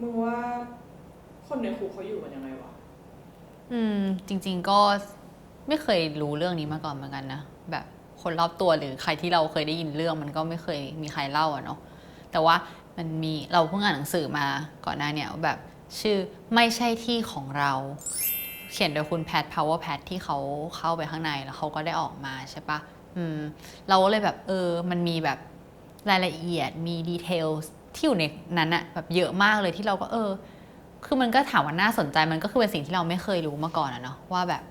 มึงว่าคนในคุกเขาอยู่กันยังไงวะ อืม จริง ๆ ก็ไม่เคยรู้เรื่องนี้มาก่อนเหมือนกันนะ แบบคนรอบตัวหรือใครที่เราเคยได้ยินเรื่องมันก็ไม่เคยมีใครเล่าอะเนาะแต่ว่ามันมีเราเพิ่งอ่านหนังสือมาก่อนหน้าเนี่ยแบบชื่อไม่ใช่ที่ของเรา เขียนโดยคุณแพท power pat ที่เขาเข้าไปข้างในแล้วเขาก็ได้ออกมาใช่ปะอืมเราก็เลยแบบเออมันมีแบบรายละเอียดมีดีเทลที่อยู่ในนั้นอะแบบเยอะมากเลยที่เราก็เออ คือมันก็ถามว่าน่าสนใจมันก็คือเป็นสิ่งที่เราไม่เคยรู้มาก่อนอะเนาะว่าแบบ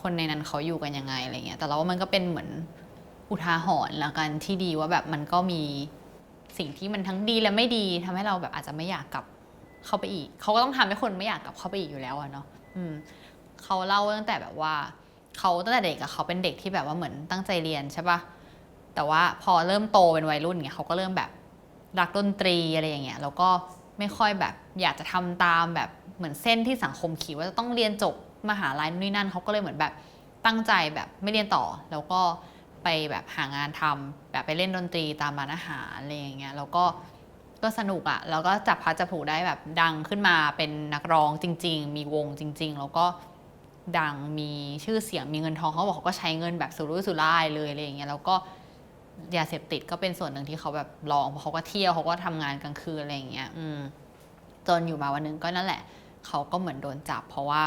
คนในนั้นเขาอยู่กันยังไงอะไรเงี้ยแต่เราว่ามันก็เป็นเหมือนอุทาหรณ์ละกันที่ดีว่าแบบมันก็มี สิ่งที่มันทั้งดีและไม่ดีทำให้เราแบบอาจจะไม่อยากกลับเข้าไปอีก เขาก็ต้องทำให้คนไม่อยากกลับเข้าไปอีกอยู่แล้วอะเนาะอืมเขาเล่าตั้งแต่แบบว่าเขาตั้งแต่เด็กอะเขาเป็นเด็กที่แบบว่าเหมือนตั้งใจเรียนใช่ปะแต่ว่าพอเริ่มโตเป็นวัยรุ่นเงี้ยเขาก็เริ่มแบบรักดนตรีอะไรอย่างเงี้ยแล้วก็ไม่ค่อยแบบอยากจะทำตามแบบเหมือนเส้นที่สังคมขีดว่าจะต้องเรียนจบมหาลัยนู่นนี่นั่นเขาก็เลยเหมือนแบบตั้งใจแบบไม่เรียนต่อแล้วก็ ไปแบบหางานทำแบบไปเล่นดนตรีตามร้านอาหารอะไรอย่างเงี้ยแล้วก็ก็สนุกอะ่ะแล้วก็จับพัดจับผูได้แบบดังขึ้นมาเป็นนักร้องจริง ๆ มีวงจริง ๆ แล้วก็ดังมีชื่อเสียงมีเงินทองเขาบอกเขาก็ใช้เงินแบบสุรุ่ยสุร่ายเลยอะไรอย่างเงี้ยแล้วก็ยาเสพติดก็เป็นส่วนหนึ่งที่เขาแบบลองเพราะเขาก็เที่ยวเขาก็ทำงานกลางคืนอะไรอย่างเงี้ยอืมจนอยู่มาวันนึงก็นั่นแหละ เขาก็เหมือนโดนจับ เพราะว่า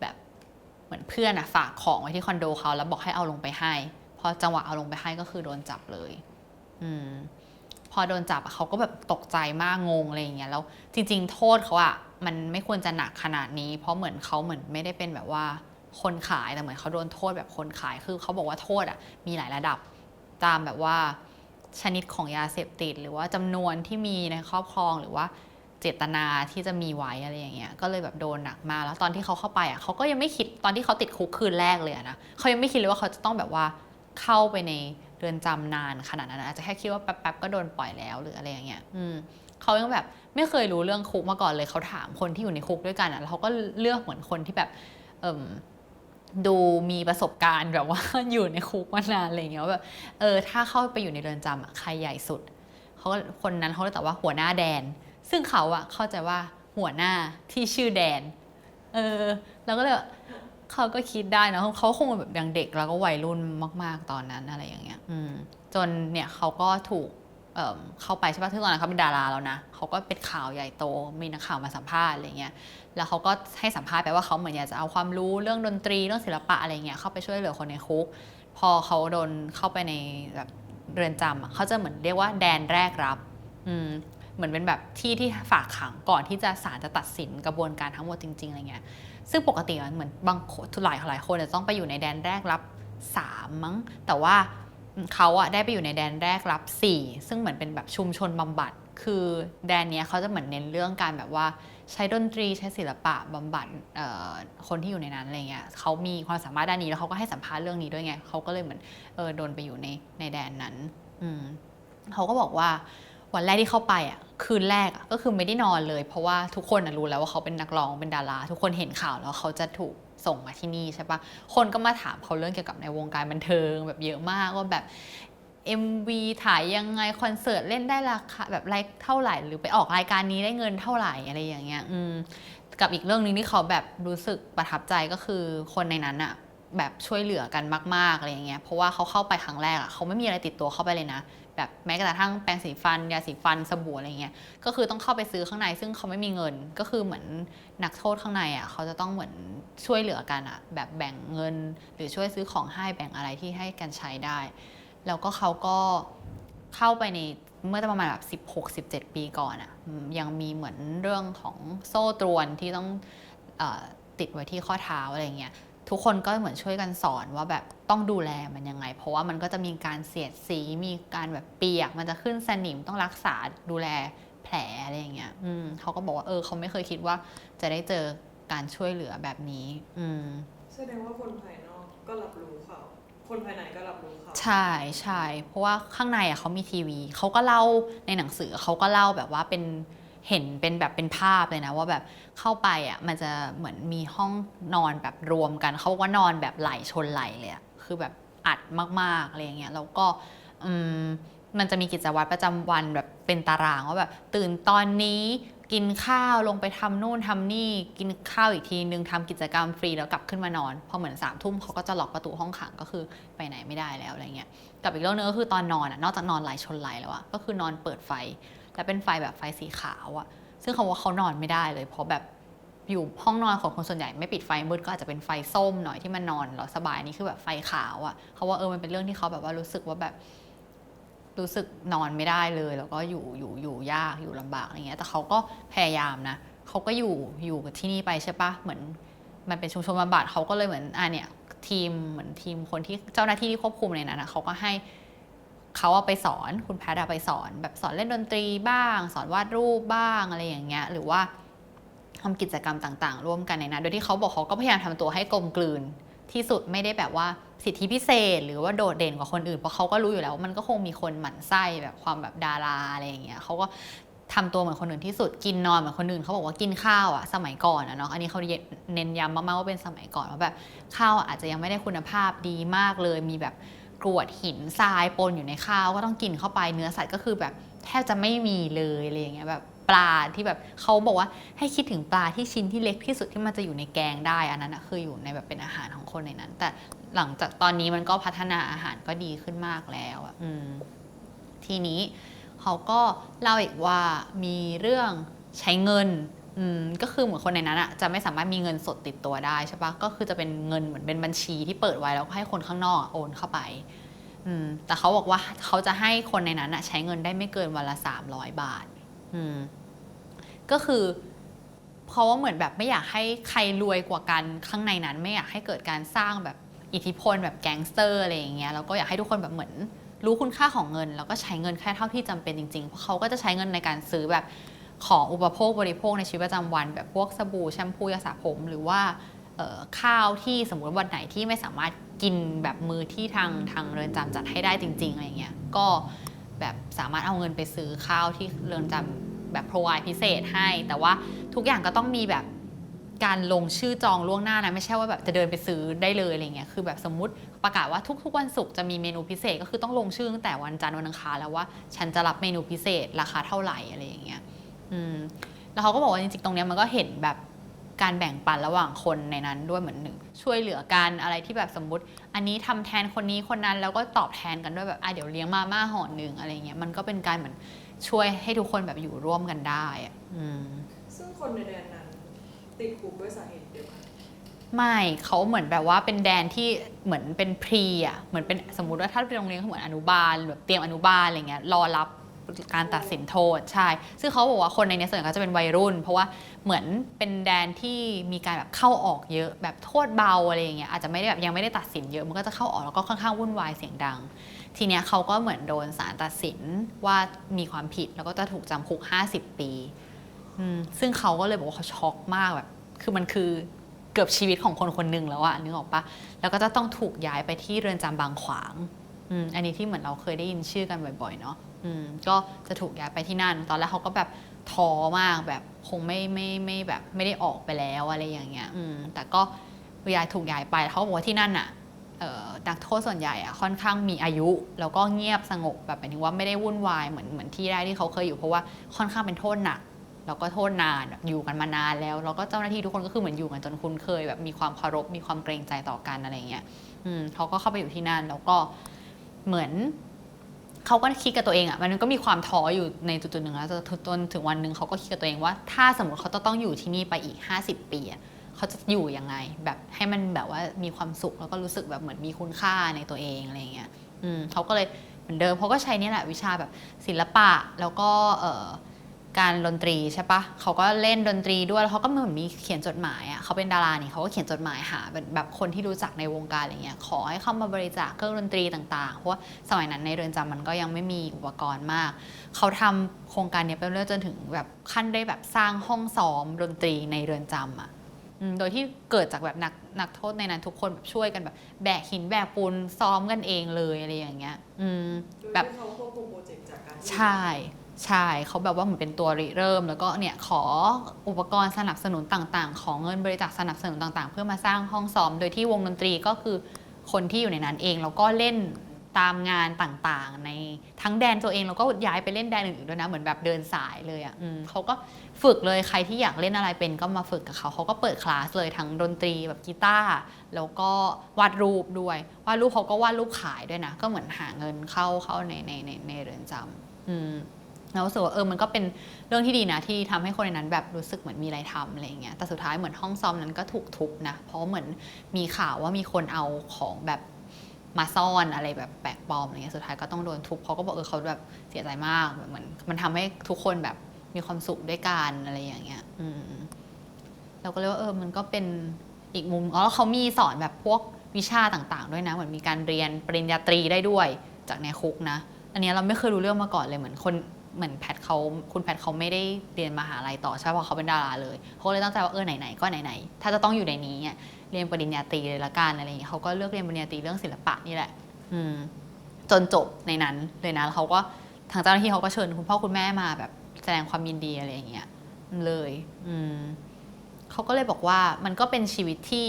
แบบเหมือนเพื่อนอะฝากของไว้ที่คอนโดเขาแล้วบอกให้เอาลงไปให้ พอจังหวะเอาลงไปให้ก็คือโดนจับเลย อืม พอโดนจับเขาก็แบบตกใจมากงงอะไรอย่างเงี้ยแล้วจริง ๆ โทษเขาอะมันไม่ควรจะหนักขนาดนี้ เพราะเหมือนเขาเหมือนไม่ได้เป็นแบบว่าคนขายแต่เหมือนเขาโดนโทษแบบคนขายคือเขาบอกว่าโทษอะมีหลายระดับตามแบบว่าชนิดของยาเสพติด หรือว่าจำนวนที่มีในครอบครองหรือว่าเจตนาที่จะมีไว้อะไรอย่างเงี้ย ก็เลยแบบโดนหนักมาแล้วตอนที่เขาเข้าไปอะเขาก็ยังไม่คิดตอนที่เขาติดคุกคืนแรกเลยนะเขายังไม่คิดเลยว่าเขาจะต้องแบบว่า เข้าไปในเรือนจำนานขนาดนั้นอาจจะแค่คิดว่าแป๊บๆก็โดนปล่อยแล้วหรืออะไรอย่างเงี้ยอืมเขายังแบบไม่เคยรู้เรื่องคุกมาก่อนเลยเขาถามคนที่อยู่ในคุกด้วยกันอะแล้วเขาก็เลือกเหมือนคนที่แบบเอ่มดูมีประสบการณ์แบบว่าอยู่ในคุกมานานอะไรเงี้ยว่าแบบเออถ้าเข้าไปอยู่ในเรือนจำอะใครใหญ่สุดเขาก็คนนั้นเขาเลยตอบว่าหัวหน้าแดน ซึ่งเขาอะเข้าใจว่าหัวหน้าที่ชื่อแดน เออ แล้วก็เลย เขาก็คิดได้นะเขาคงแบบยังเด็กแล้วก็วัยรุ่นมาก ๆ ตอนนั้นอะไรอย่างเงี้ยอืมจนเนี่ยเขาก็ถูกเอ่อเข้าไปใช่ปะที่ตอนนั้นเขาเป็นดาราแล้วนะเขาก็เป็นข่าวใหญ่โต มีนักข่าวมาสัมภาษณ์อะไรเงี้ย แล้วเขาก็ให้สัมภาษณ์ไปว่าเขาเหมือนอยากจะเอาความรู้เรื่องดนตรีเรื่องศิลปะอะไรเงี้ยเข้าไปช่วยเหลือคนในคุก พอเขาโดนเข้าไปในแบบเรือนจำเขาจะเหมือนเรียกว่าแดนแรกรับอืมเหมือนเป็นแบบที่ที่ฝากขังก่อนที่จะศาลจะตัดสินกระบวนการทั้งหมดจริงๆอะไรเงี้ย ซึ่งปกติเหมือนบางคนหลายหลายคนจะต้องไปอยู่ในแดนแรกรับสามมั้ง แต่ว่าเขาอะได้ไปอยู่ในแดนแรกรับสี่ซึ่งเหมือนเป็นแบบชุมชนบำบัด คือแดนเนี้ยเขาจะเหมือนเน้นเรื่องการแบบว่าใช้ดนตรีใช้ศิลปะบำบัดคนที่อยู่ในนั้นอะไรเงี้ยเขามีความสามารถด้านนี้แล้วเขาก็ให้สัมภาษณ์เรื่องนี้ด้วยไงเขาก็เลยเหมือนเออโดนไปอยู่ในในแดนนั้น อืมเขาก็บอกว่า วันแรกที่เข้าไปอะคืนแรกอะก็คือไม่ได้นอนเลย เพราะว่าทุกคนรู้แล้วว่าเขาเป็นนักร้องเป็นดารา ทุกคนเห็นข่าวแล้วเขาจะถูกส่งมาที่นี่ใช่ปะคนก็มาถามเขาเรื่องเกี่ยวกับในวงการบันเทิงแบบเยอะมากว่าแบบ MV ถ่ายยังไงคอนเสิร์ตเล่นได้ราคาแบบไรเท่าไหร่ หรือไปออกรายการนี้ได้เงินเท่าไหร่อะไรอย่างเงี้ยอืมกับอีกเรื่องนึงที่เขาแบบรู้สึกประทับใจก็คือคนในนั้นอะแบบช่วยเหลือกันมากๆอะไรอย่างเงี้ยเพราะว่าเขาเข้าไปครั้งแรกอะเขาไม่มีอะไรติดตัวเข้าไปเลยนะ แบบแม้กระทั่งแปรงสีฟันยาสีฟันสบู่อะไรเงี้ยก็คือต้องเข้าไปซื้อข้างใน ซึ่งเขาไม่มีเงินก็คือเหมือนนักโทษข้างในอะเขาจะต้องเหมือนช่วยเหลือกันอะแบบแบ่งเงิน หรือช่วยซื้อของให้แบ่งอะไรที่ให้กันใช้ได้ แล้วก็เขาก็เข้าไปในเมื่อประมาณแบบ 16 17 ปีก่อนอะ่ะยังมีเหมือนเรื่องของโซ่ตรวนที่ต้องอติดไว้ที่ข้อเท้าอะไรเงี้ย ทุกคนก็เหมือนช่วยกันสอนว่าแบบต้องดูแลมันยังไง เพราะว่ามันก็จะมีการเสียดสีมีการแบบเปียก มันจะขึ้นสนิมต้องรักษาดูแลแผลอะไรอย่างเงี้ยอืมเขาก็บอกว่าเออเขาไม่เคยคิดว่าจะได้เจอการช่วยเหลือแบบนี้ อืมแสดงว่าคนภายนอกก็รับรู้เขาคนภายในก็รับรู้เขาใช่ใช่เพราะว่าข้างในอะเขามีทีวีเขาก็เล่าในหนังสือเขาก็เล่าแบบว่าเป็น เห็นเป็นแบบเป็นภาพเลยนะ ว่าแบบเข้าไปอะมันจะเหมือนมีห้องนอนแบบรวมกัน เขาว่านอนแบบไหลชนไหลเลยอะคือแบบอัดมากๆอะไรเงี้ยแล้วก็อืมมันจะมีกิจวัตรประจำวันแบบเป็นตารางว่าแบบตื่นตอนนี้กินข้าวลงไปทำนู่นทำนี่กินข้าวอีกทีนึงทำกิจกรรมฟรีแล้วกลับขึ้นมานอน พอเหมือนสามทุ่มเขาก็จะล็อกประตูห้องขังก็คือไปไหนไม่ได้แล้วอะไรเงี้ยกับอีกเรื่องนึงก็คือตอนนอนอะนอกจากนอนไหลชนไหลแล้วอะก็คือนอนเปิดไฟ และเป็นไฟแบบไฟสีขาวอะซึ่งเขาว่าเขานอนไม่ได้เลย เพราะแบบอยู่ห้องนอนของคนส่วนใหญ่ไม่ปิดไฟมืดก็อาจจะเป็นไฟส้มหน่อยที่มันนอนแล้วสบายนี่คือแบบไฟขาวอะเขาว่าเออมันเป็นเรื่องที่เขาแบบว่ารู้สึกว่าแบบรู้สึกนอนไม่ได้เลย แล้วก็อยู่อยู่อยู่ยากอยู่ลำบากอะไรเงี้ยแต่เขาก็พยายามนะเขาก็อยู่อยู่กับที่นี่ไปใช่ปะเหมือน มันเป็นชุมชนบำบัดเขาก็เลยเหมือนอะเนี่ยทีมเหมือนทีมคนที่เจ้าหน้าที่ที่ควบคุมในนั้นนะเขาก็ให้ เขาเอาไปสอนคุณแพทย์อะไปสอน แบบสอนเล่นดนตรีบ้าง สอนวาดรูปบ้างอะไรอย่างเงี้ยหรือว่าทำกิจกรรมต่างๆ ร่วมกันในนั้นโดยที่เขาบอกเขาก็พยายามทำตัวให้กลมกลืนที่สุดไม่ได้แบบว่าสิทธิพิเศษ หรือว่าโดดเด่นกว่าคนอื่นเพราะเขาก็รู้อยู่แล้วว่ามันก็คงมีคนหมั่นไส้แบบความแบบดาราอะไรอย่างเงี้ยเขาก็ทำตัวเหมือนคนอื่นที่สุดกินนอนเหมือนคนอื่นเขาบอกว่ากินข้าวอะสมัยก่อนอะเนาะอันนี้เขาเน้นย้ำมากๆว่าเป็นสมัยก่อนว่าแบบข้าวอาจจะยังไม่ได้คุณภาพดีมากเลยมีแบบ กรวดหินทรายปนอยู่ในข้าวก็ต้องกินเข้าไปเนื้อสัตว์ก็คือแบบแทบจะไม่มีเลยอะไรอย่างเงี้ยแบบปลาที่แบบเขาบอกว่าให้คิดถึงปลาที่ชิ้นที่เล็กที่สุดที่มันจะอยู่ในแกงได้อันนั้นคืออยู่ในแบบเป็นอาหารของคนในนั้น แต่หลังจากตอนนี้มันก็พัฒนาอาหารก็ดีขึ้นมากแล้วอืมทีนี้เขาก็เล่าอีกว่ามีเรื่องใช้เงิน อืมก็คือเหมือนคนในนั้นอะจะไม่สามารถมีเงินสดติดตัวได้ใช่ปะก็คือจะเป็นเงินเหมือนเป็นบัญชีที่เปิดไว้แล้วก็ให้คนข้างนอกโอนเข้าไปอืมแต่เขาบอกว่าเขาจะให้คนในนั้นอะใช้เงินได้ไม่เกินวันละสามร้อยบาท อืมก็คือเพราะว่าเหมือนแบบไม่อยากให้ใครรวยกว่ากันข้างในนั้น ไม่อยากให้เกิดการสร้างแบบอิทธิพลแบบแก๊งสเตอร์อะไรอย่างเงี้ยแล้วก็อยากให้ทุกคนแบบเหมือนรู้คุณค่าของเงิน แล้วก็ใช้เงินแค่เท่าที่จำเป็นจริงๆ เพราะเขาก็จะใช้เงินในการซื้อแบบ ของอุปโภคบริโภคในชีวิตประจำวันแบบพวกสบู่แชมพูยาสระผม หรือว่าข้าวที่สมมติวันไหนที่ไม่สามารถกินแบบมือที่ทางทางเรือนจำจัดให้ได้จริง ๆอะไรเงี้ยก็แบบสามารถเอาเงินไปซื้อข้าวที่เรือนจำแบบ provide พิเศษให้ แต่ว่าทุกอย่างก็ต้องมีแบบการลงชื่อจองล่วงหน้านะไม่ใช่ว่าแบบจะเดินไปซื้อได้เลยอะไรเงี้ยคือแบบสมมติประกาศว่าทุกๆวันศุกร์จะมีเมนูพิเศษก็คือต้องลงชื่อตั้งแต่วันจันทร์วันอังคารแล้วว่า ฉันจะรับเมนูพิเศษราคาเท่าไหร่อะไรอย่างเงี้ย อืมแล้วเขาก็บอกว่าจริงๆตรงเนี้ยมันก็เห็นแบบการแบ่งปันระหว่างคนในนั้นด้วยเหมือนหนึ่ง ช่วยเหลือกันอะไรที่แบบสมมติ อันนี้ทำแทนคนนี้คนนั้นแล้วก็ตอบแทนกันด้วยแบบอะเดี๋ยวเลี้ยงมาม่าห่อหนึ่งอะไรเงี้ยมันก็เป็นการเหมือนช่วยให้ทุกคนแบบอยู่ร่วมกันได้อะอืม ซึ่งคนในแดนนั้น ติดคุกด้วยสาเหตุเดียวกัน ไม่เขาเหมือนแบบว่าเป็นแดนที่เหมือนเป็นพรีอะเหมือนเป็นสมมุติว่าถ้าเป็นโรงเรียนเขาเหมือนอนุบาลแบบเตรียมอนุบาลอะไรเงี้ยรอรับ การตัดสินโทษใช่ ซึ่งเขาบอกว่าคนในเนี้ส่วนใหญ่ก็จะเป็นวัยรุ่น เพราะว่าเหมือนเป็นแดนที่มีการแบบเข้าออกเยอะแบบโทษเบาอะไรอย่างเงี้ยอาจจะไม่ได้แบบยังไม่ได้ตัดสินเยอะมันก็จะเข้าออกแล้วก็ค่อนข้างวุ่นวายเสียงดัง ทีเนี้ยเขาก็เหมือนโดนศาลตัดสินว่ามีความผิดแล้วก็จะถูกจำคุก 50 ปีอืมซึ่งเขาก็เลยบอกว่าเขาช็อกมากแบบ คือมันคือเกือบชีวิตของคนคนหนึ่งแล้วอะนึกออกปะแล้วก็จะต้องถูกย้ายไปที่เรือนจำบางขวางอืมอันนี้ที่เหมือนเราเคยได้ยินชื่อกันบ่อยๆเนาะ อืมก็จะถูกย้ายไปที่นั่น ตอนแรกเขาก็แบบท้อมากแบบคงไม่ไม่ไม่แบบไม่ได้ออกไปแล้วอะไรอย่างเงี้ยอืมแต่ก็ย้ายถูกย้ายไปเขาบอกว่าที่นั่นอะเอ่อนักโทษส่วนใหญ่อะค่อนข้างมีอายุ แล้วก็เงียบสงบแบบหมายถึงว่าไม่ได้วุ่นวายเหมือนเหมือนที่แรกที่เขาเคยอยู่เพราะว่าค่อนข้างเป็นโทษหนักแล้วก็โทษนานอยู่กันมานานแล้วแล้วก็เจ้าหน้าที่ทุกคนก็คือเหมือนอยู่กันจนคุ้นเคยแบบมีความเคารพมีความเกรงใจต่อกันอะไรเงี้ยอืมเขาก็เข้าไปอยู่ที่นั่นแล้วก็เหมือน เขาก็คิดกับตัวเองอะ่ะมันก็มีความท้ออยู่ในจุดๆหนึ่งแล้วจนถึงวันหนึ่งเขาก็คิดกับตัวเองว่า ถ้าสมมติเขาจะต้องอยู่ที่นี่ไปอีก 50 ปีอะเขาจะอยู่ยังไง แบบให้มันแบบว่ามีความสุขแล้วก็รู้สึกแบบเหมือนมีคุณค่าในตัวเองอะไรเงี้ยอืมเขาก็เลยเหมือนเดิมเขาก็ใช้นี่แหละวิชาแบบศิลปะแล้วก็เออ การดนตรีใช่ปะเขาก็เล่นดนตรีด้วยแล้วเขาก็เหมือนมีเขียนจดหมายอะเขาเป็นดารานี่เขาก็เขียนจดหมายหาแบบแบบคนที่รู้จักในวงการอะไรเงี้ยขอให้เข้ามาบริจาคเครื่องดนตรีต่างๆ เพราะว่าสมัยนั้นในเรือนจำมันก็ยังไม่มีอุปกรณ์มาก เขาทำโครงการเนี้ยไปเรื่อยจนถึงแบบขั้นได้แบบสร้างห้องซ้อมดนตรีในเรือนจำอะอืมโดยที่เกิดจากแบบนักนักโทษในนั้นทุกคนแบบช่วยกันแบบแบกหินแบกปูนซ้อมกันเองเลยอะไรอย่างเงี้ย อืมโดยแบบที่เขาควบคุมโปรเจกต์จากการที่ใช่อ ใช่เขาแบบว่าเหมือนเป็นตัวริเริ่ม แล้วก็เนี่ยขออุปกรณ์สนับสนุนต่างๆ ของเงินบริจาคสนับสนุนต่างๆ เพื่อมาสร้างห้องซ้อม โดยที่วงดนตรีก็คือคนที่อยู่ในนั้นเองแล้วก็เล่นตามงานต่างๆ ในทั้งแดนตัวเองแล้วก็ย้ายไปเล่นแดนอื่นๆด้วยนะเหมือนแบบเดินสายเลยอะ่ะเขาก็ฝึกเลยใครที่อยากเล่นอะไรเป็นก็มาฝึกกับเขาเขาก็เปิดคลาสเลยทั้งดนตรีแบบกีตาร์แล้วก็วาดรูปด้วยวาดรูปเขาก็วาดรูปขายด้วยนะ ก็เหมือนหาเงินเข้าเข้าในในในในเรือนจำอืม เรารู้สึกว่าเออมันก็เป็นเรื่องที่ดีนะที่ทำให้คนในนั้นแบบรู้สึกเหมือนมีอะไรทำอะไรอย่างเงี้ยแต่สุดท้ายเหมือนห้องซ้อมนั้นก็ถูกทุบนะ เพราะเหมือนมีข่าวว่ามีคนเอาของแบบมาซ่อนอะไรแบบแปลกปลอมอะไรเงี้ยสุดท้ายก็ต้องโดนทุบเขาก็บอกเออเขาแบบเสียใจมากเหมือนมันทำให้ทุกคนแบบมีความสุขด้วยกันอะไรอย่างเงี้ยอืมเราก็เลยว่าเออมันก็เป็นอีกมุมอ๋อแล้วเขามีสอนแบบพวกวิชาต่างๆ ด้วยนะ เหมือนมีการเรียนปริญญาตรีได้ด้วยจากในคุกนะ อันนี้เราไม่เคยรู้เรื่องมาก่อนเลยเหมือนคน เหมือนแพทเขาคุณแพทเขาไม่ได้เรียนมหาลัยต่อใช่เพราะเขาเป็นดาราเลยเขาเลยตั้งใจว่าเออไหนๆก็ไหนๆถ้าจะต้องอยู่ในนี้เนี่ยเรียนปริญญาตรีเลยละกันอะไรอย่างเงี้ยเขาก็เลือกเรียนปริญญาตรีเรื่องศิลปะนี่แหละ อืม จนจบในนั้นเลยนะแล้วเขาก็ทางเจ้าหน้าที่เขาก็เชิญคุณพ่อคุณแม่มาแบบแสดงความยินดีอะไรอย่างเงี้ยเลย อืมเขาก็เลยบอกว่ามันก็เป็นชีวิตที่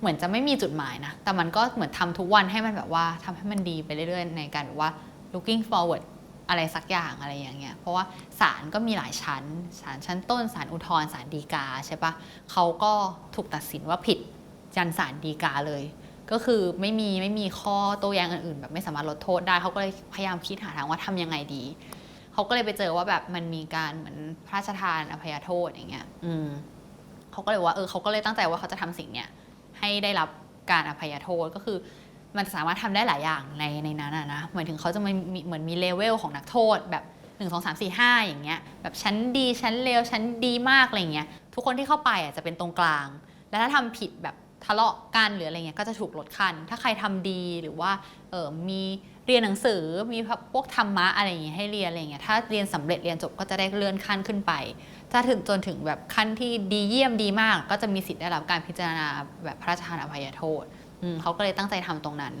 เหมือนจะไม่มีจุดหมายนะ แต่มันก็เหมือนทำทุกวันให้มันแบบว่าทำให้มันดีไปเรื่อยๆ ในการแบบว่า looking forward อะไรสักอย่างอะไรอย่างเงี้ยเพราะว่าศาลก็มีหลายชั้นศาลชั้นต้นศาลอุทธรณ์ศาลฎีกาใช่ปะเขาก็ถูกตัดสินว่าผิดยันศาลฎีกาเลย ก็คือไม่มีไม่มีข้อโต้แย้งอื่นๆแบบไม่สามารถลดโทษได้เขาก็เลยพยายามคิดหาทางว่าทำยังไงดีเขาก็เลยไปเจอว่าแบบมันมีการเหมือนพระราชทานอภัยโทษอย่างเงี้ยอืมเขาก็เลยว่าเออเขาก็เลยตั้งใจว่าเขาจะทำสิ่งเนี้ยให้ได้รับการอภัยโทษก็คือ มันสามารถทำได้หลายอย่างในในนั้นอะนะหมายถึงเขาจะมีเหมือนมีเลเวลของนักโทษแบบ1 2 3 4 5 อย่างเงี้ยแบบชั้นดีชั้นเลวชั้นดีมากอะไรเงี้ยทุกคนที่เข้าไปอะจะเป็นตรงกลาง แล้วถ้าทำผิดแบบทะเลาะกันหรืออะไรเงี้ยก็จะถูกลดขั้นถ้าใครทำดีหรือว่าเออมีเรียนหนังสือมีพวกธรรมะอะไรอย่างเงี้ยให้เรียนอะไรเงี้ยถ้าเรียนสำเร็จเรียนจบก็จะได้เลื่อนขั้นขึ้นไป ถ้าถึงจนถึงแบบขั้นที่ดีเยี่ยมดีมาก ก็จะมีสิทธิ์ได้รับการพิจารณาแบบพระราชทานอภัยโทษ เขาก็เลยตั้งใจทำตรงนั้น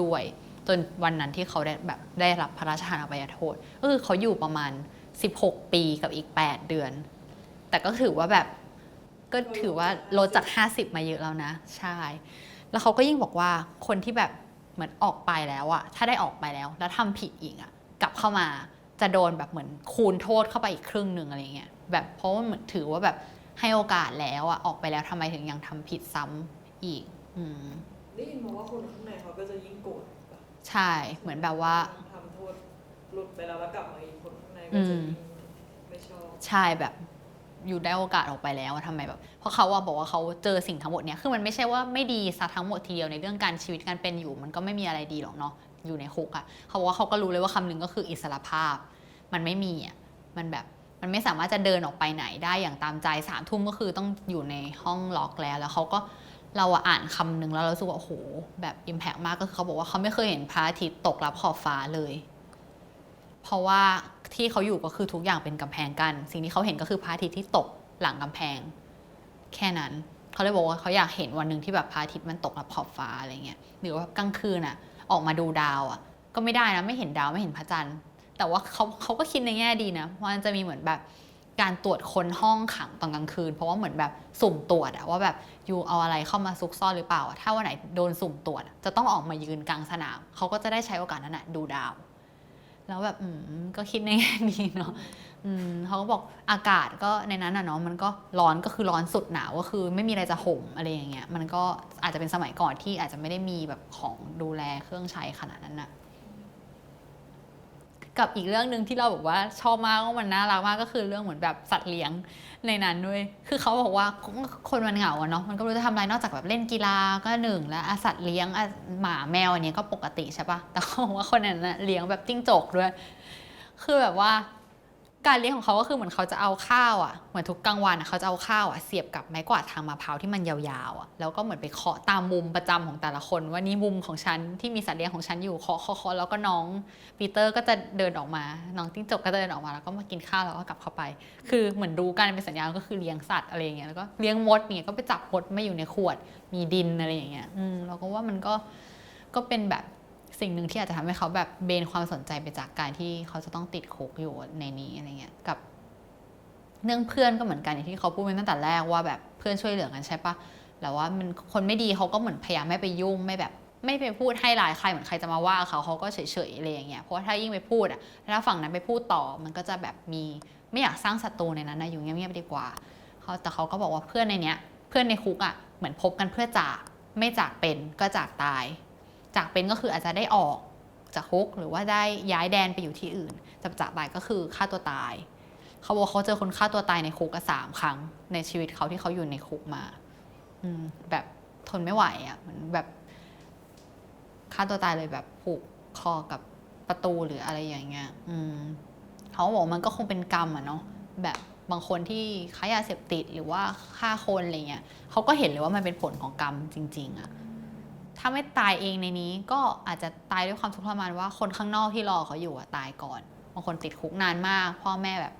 ด้วย จนวันนั้นที่เขาได้แบบได้รับพระราชทานอภัยโทษก็คือเขาอยู่ประมาณ 16 ปีกับอีก 8 เดือน แต่ก็ถือว่าแบบก็ถือว่าลดจาก 50 มาเยอะแล้วนะ ใช่ แล้วเขาก็ยิ่งบอกว่าคนที่แบบเหมือนออกไปแล้วอะถ้าได้ออกไปแล้ว แล้วทำผิดอีกอะกลับเข้ามาจะโดนแบบเหมือนคูณโทษเข้าไปอีกครึ่งหนึ่งอะไรเงี้ยแบบเพราะว่าเหมือนถือว่าแบบให้โอกาสแล้วอะออกไปแล้วทำไมถึงยังทำผิดซ้ำอีก อืม ได้ยินมาว่าคนข้างในเขาก็จะยิ่งโกรธปะใช่เหมือนแบบว่า ทำโทษหลุดไปแล้วแล้วกลับมาอีกคนข้างในอืก็จะมยิ่งไม่ชอบใช่แบบอยู่ได้โอกาสออกไปแล้วอะทำไมแบบ เพราะเขาอะบอกว่าเขาเจอสิ่งทั้งหมดเนี้ยคือมันไม่ใช่ว่าไม่ดีซะทั้งหมดทีเดียวในเรื่องการชีวิตการเป็นอยู่ มันก็ไม่มีอะไรดีหรอกเนาะอยู่ในคุกอะเขาบอกว่าเขาก็รู้เลยว่าคำหนึ่งก็คืออิสรภาพ มันไม่มีอะมันแบบมันไม่สามารถจะเดินออกไปไหนได้อย่างตามใจสามทุ่มก็คือต้องอยู่ในห้องล็อกแล้ว แล้วเขาก็ เราอ่านคำหนึ่งแล้วเราสึกว่าโอ้โหแบบอิมแพกมากก็คือเขาบอกว่าเขาไม่เคยเห็นพระอาทิตย์ตกรับขอบฟ้าเลย เพราะว่าที่เขาอยู่ก็คือทุกอย่างเป็นกำแพงกัน สิ่งที่เขาเห็นก็คือพระอาทิตย์ที่ตกหลังกำแพง แค่นั้นเขาเลยบอกว่าเขาอยากเห็นวันหนึ่งที่แบบพระอาทิตย์มันตกรับขอบฟ้าอะไรเงี้ยหรือว่ากลางคืนอะ ออกมาดูดาวอะ ก็ไม่ได้นะไม่เห็นดาวไม่เห็นพระจันทร์ แต่ว่าเขาเขาก็คิดในแง่ดีนะว่ามันจะมีเหมือนแบบ การตรวจคนห้องขังตอนกลางคืน เพราะว่าเหมือนแบบสุ่มตรวจอะว่าแบบอยู่เอาอะไรเข้ามาซุกซ่อนหรือเปล่า ถ้าวันไหนโดนสุ่มตรวจ จะต้องออกมายืนกลางสนาม เขาก็จะได้ใช้โอกาสนั้นอะดูดาว แล้วแบบอืมก็คิดในแง่ดีเนาะอืมเขาก็บอกอากาศก็ในนั้นอะเนาะมันก็ร้อนก็คือร้อนสุดหนาวก็คือไม่มีอะไรจะห่มอะไรอย่างเงี้ยมันก็อาจจะเป็นสมัยก่อนที่อาจจะไม่ได้มีแบบของดูแลเครื่องใช้ขนาดนั้นอะ กับอีกเรื่องหนึ่งที่เราบอกว่าชอบมากว่ามันน่ารักมากก็คือเรื่องเหมือนแบบสัตว์เลี้ยงในนั้นด้วย คือเขาบอกว่าคนมันเหงาเนาะมันก็รู้จะทำอะไรนอกจากแบบเล่นกีฬาก็หนึ่งแล้วสัตว์เลี้ยงหมาแมวอันนี้ก็ปกติใช่ปะแต่เขาบอกว่าคนนั้นเลี้ยงแบบจิ้งจกด้วย คือแบบว่า การเลี้ยงของเขาก็คือเหมือนเขาจะเอาข้าวอะเหมือนทุกกลางวันอะเขาจะเอาข้าวอะเสียบกับไม้กวาดทางมะพร้าวที่มันยาวๆอะแล้วก็เหมือนไปเคาะตามมุมประจำของแต่ละคน ว่านี่มุมของฉันที่มีสัตว์เลี้ยงของฉันอยู่เคาะเคาะเคาะแล้วก็น้องปีเตอร์ก็จะเดินออกมา น้องจิ้งจกก็จะเดินออกมาแล้วก็มากินข้าวแล้วก็กลับเข้าไป คือเหมือนดูกันเป็นสัญญาณก็คือเลี้ยงสัตว์อะไรอย่างเงี้ยแล้วก็เลี้ยงมดเนี่ยก็ไปจับมดมาอยู่ในขวดมีดินอะไรอย่างเงี้ยอืมเราก็ว่ามันก็ก็เป็นแบบ สิ่งหนึ่งที่อาจจะทำให้เขาแบบเบนความสนใจไปจากการที่เขาจะต้องติดคุกอยู่ในนี้อะไรเงี้ยกับเรื่องเพื่อนก็เหมือนกันอย่างที่เขาพูดไปตั้งแต่แรกว่าแบบเพื่อนช่วยเหลือกันใช่ปะแต่ว่ามันคนไม่ดีเขาก็เหมือนพยายามไม่ไปยุ่งไม่แบบ ไม่ไปพูดให้ร้ายใครเหมือนใครจะมาว่าเขาเขาก็เฉยๆอะไรอย่างเงี้ยเพราะว่าถ้ายิ่งไปพูดอะถ้าฝั่งนั้นไปพูดต่อมันก็จะแบบมีไม่อยากสร้างศัตรูในนั้นนะอยู่เงียบๆดีกว่าเขาแต่เขาก็บอกว่าเพื่อนในเนี้ย เพื่อนในคุกอะเหมือนพบกันเพื่อจากไม่จากเป็นก็จากตาย จากเป็นก็คืออาจจะได้ออกจากคุกหรือว่าได้ย้ายแดนไปอยู่ที่อื่นแต่จากตายก็คือฆ่าตัวตาย เขาบอกเขาเจอคนฆ่าตัวตายในคุกก็สามครั้ง ในชีวิตเขาที่เขาอยู่ในคุกมา อืม แบบทนไม่ไหวอะมือนแบบฆ่าตัวตายเลยแบบผูกคอกับประตูหรืออะไรอย่างเงี้ย อืมเขาบอกมันก็คงเป็นกรรมอะเนาะแบบบางคนที่ค้ายาเสพติดหรือว่าฆ่าคนอะไรเงี้ยเขาก็เห็นเลยว่ามันเป็นผลของกรรมจริง ๆอะ ถ้าไม่ตายเองในนี้ก็อาจจะตายด้วยความทุกข์ทรมานว่าคนข้างนอกที่รอเขาอยู่อะตายก่อนบางคนติดคุกนานมาก พ่อแม่แบบ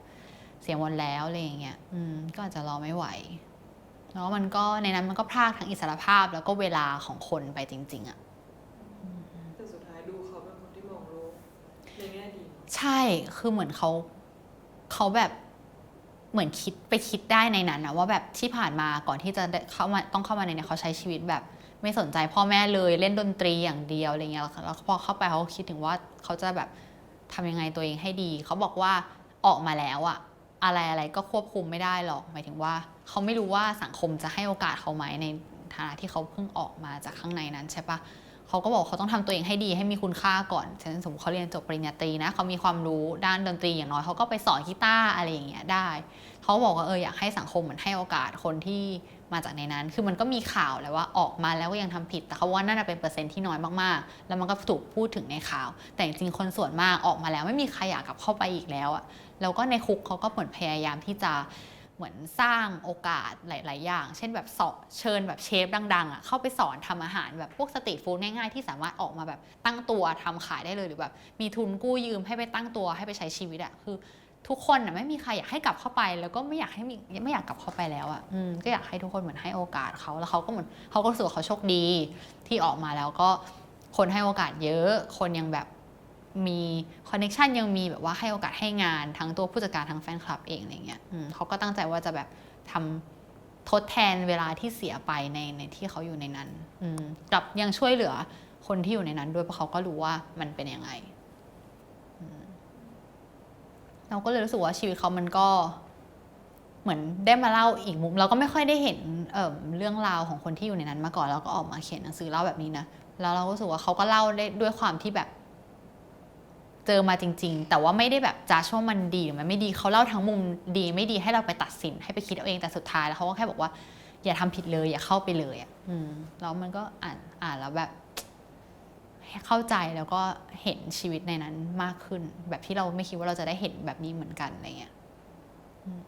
เสียหมดแล้วอะไรอย่างเงี้ยอืมก็อาจจะรอไม่ไหวแล้วมันก็ในนั้นมันก็พรากทั้งอิสรภาพแล้วก็เวลาของคนไปจริง ๆอะแต่สุดท้ายดูเขาเป็นคนที่มองโลกในแง่ดีใช่คือเหมือนเขาเขาแบบเหมือนคิดไปคิดได้ในนั้นนะว่าแบบที่ผ่านมาก่อนที่จะได้เข้ามาต้องเข้ามาในเนี่ยเขาใช้ชีวิตแบบ ไม่สนใจพ่อแม่เลยเล่นดนตรีอย่างเดียวอะไรเงี้ยแล้วพอเข้าไปเขาคิดถึงว่าเขาจะแบบทำยังไงตัวเองให้ดี เขาบอกว่าออกมาแล้วอะอะไรอะไรก็ควบคุมไม่ได้หรอกหมายถึงว่า เขาไม่รู้ว่าสังคมจะให้โอกาสเขาไหมในฐานะที่เขาเพิ่งออกมาจากข้างในนั้นใช่ปะ เขาก็บอกเขาต้องทำตัวเองให้ดีให้มีคุณค่าก่อนเช่นสมมติเขาเรียนจบปริญญาตรีนะเขามีความรู้ด้านดนตรีอย่างน้อยเขาก็ไปสอนกีตาร์อะไรอย่างเงี้ยได้ เขาบอกว่าเอออยากให้สังคมเหมือนให้โอกาสคนที่มาจากในนั้น คือมันก็มีข่าวแหล้วว่าออกมาแล้วก็ยังทำผิด แต่เขาว่านั่นนะเป็นเปอร์เซ็นต์ที่น้อยมากๆ แล้วมันก็ถูกพูดถึงในข่าว แต่จริงคนส่วนมากออกมาแล้วไม่มีใครอยากกลับเข้าไปอีกแล้วอะแล้วก็ในคุกเขาก็เหมือนพยายามที่จะ เหมือนสร้างโอกาสหลาย ๆ อย่าง เช่นแบบสอนเชิญแบบเชฟดัง ๆอะเข้าไปสอนทำอาหารแบบพวกสตรีทฟู้ดง่าย ๆ ที่สามารถออกมาแบบตั้งตัวทำขายได้เลยหรือแบบ มีทุนกู้ยืมให้ไปตั้งตัวให้ไปใช้ชีวิตอะคือทุกคนน่ะไม่มีใครอยากให้กลับเข้าไป แล้วก็ไม่อยากให้มีไม่อยากกลับเข้าไปแล้วอะ่ะอืมก็อยากให้ทุกคนเหมือนให้โอกาสเขาแล้วเขาก็เหมือนเขาก็รู้สึกเขาโชคดีที่ออกมาแล้วก็คนให้โอกาสเยอะ คนยังแบบ มีคอนเน t ชันยังมีแบบว่าให้โอกาสให้งานทั้งตัวผู้จัดการทั้งแฟนคลับเองอะไรเงี้ยเขาก็ตั้งใจว่าจะแบบทำทดแทนเวลาที่เสียไปในในที่เขาอยู่ในนั้นอืกับยังช่วยเหลือคนที่อยู่ในนั้นด้วยเพราะเขาก็รู้ว่ามันเป็นยังไงเราก็เลยรู้สึกว่าชีวิตเขามันก็เหมือนได้มาเล่าอีกมุม เราก็ไม่ค่อยได้เห็นเเรื่องราวของคนที่อยู่ในนั้นมาก่อนแล้วก็ออกมาเขียนหนังสือเล่าแบบนี้นะแล้วเราก็รู้สึกว่าเขาก็เล่าได้ด้วยความที่แบบ เจอมาจริง ๆ แต่ว่าไม่ได้แบบจ้าช่วามันดีหรือมันไม่ดีเขาเล่าทั้งมุมดีไม่ดีให้เราไปตัดสินให้ไปคิดเอาเองแต่สุดท้ายแล้วเขาก็แค่บอกว่า อย่าทำผิดเลย อย่าเข้าไปเลยอะอืมแล้วมันก็อ่านอ่านแล้วแบบเข้าใจแล้วก็เห็นชีวิตในนั้นมากขึ้น แบบที่เราไม่คิดว่าเราจะได้เห็นแบบนี้เหมือนกันอะไรเงี้ยอืม